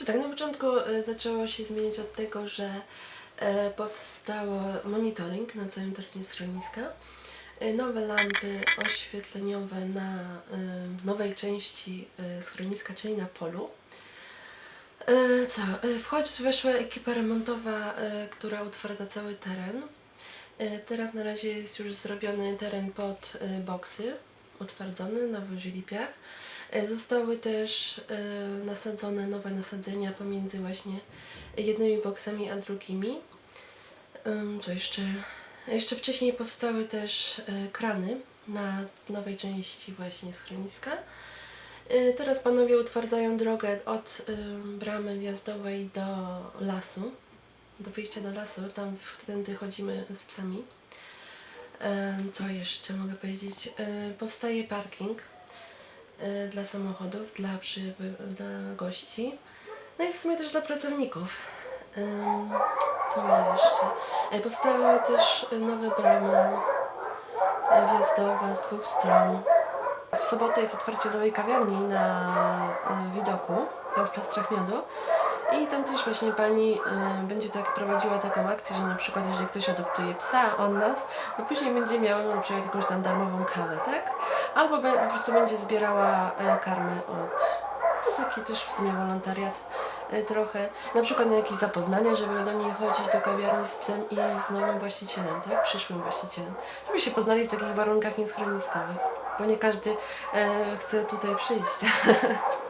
Czy tak na początku e, zaczęło się zmieniać od tego, że e, powstało monitoring na całym terenie schroniska. E, Nowe lampy oświetleniowe na nowej części schroniska, czyli na polu. Co? Wchodź, weszła ekipa remontowa, która utwardza cały teren. Teraz na razie jest już zrobiony teren pod boksy, utwardzony na wozie lipiach. E, Zostały też e, nasadzone nowe nasadzenia pomiędzy właśnie jednymi boksami a drugimi. Co jeszcze? Jeszcze wcześniej powstały też e, krany na nowej części właśnie schroniska. Teraz panowie utwardzają drogę od bramy wjazdowej do lasu, do wyjścia do lasu. Tam wtedy chodzimy z psami. Co jeszcze mogę powiedzieć? Powstaje parking dla samochodów, dla, dla gości, no i w sumie też dla pracowników. Co jeszcze? E, Powstały też nowe bramy e, wjazdowe z dwóch stron. W sobotę jest otwarcie nowej kawiarni na e, widoku, tam w Plastrach Miodu. I tam też właśnie pani będzie tak prowadziła taką akcję, że na przykład jeżeli ktoś adoptuje psa od nas, to później będzie miała na przykład jakąś tam darmową kawę, tak? Albo po prostu będzie zbierała e, karmę od... No taki też w sumie wolontariat e, trochę. Na przykład na jakieś zapoznania, żeby do niej chodzić do kawiarni z psem i z nowym właścicielem, tak? Przyszłym właścicielem. Żeby się poznali w takich warunkach nieschroniskowych. Bo nie każdy e, chce tutaj przyjść.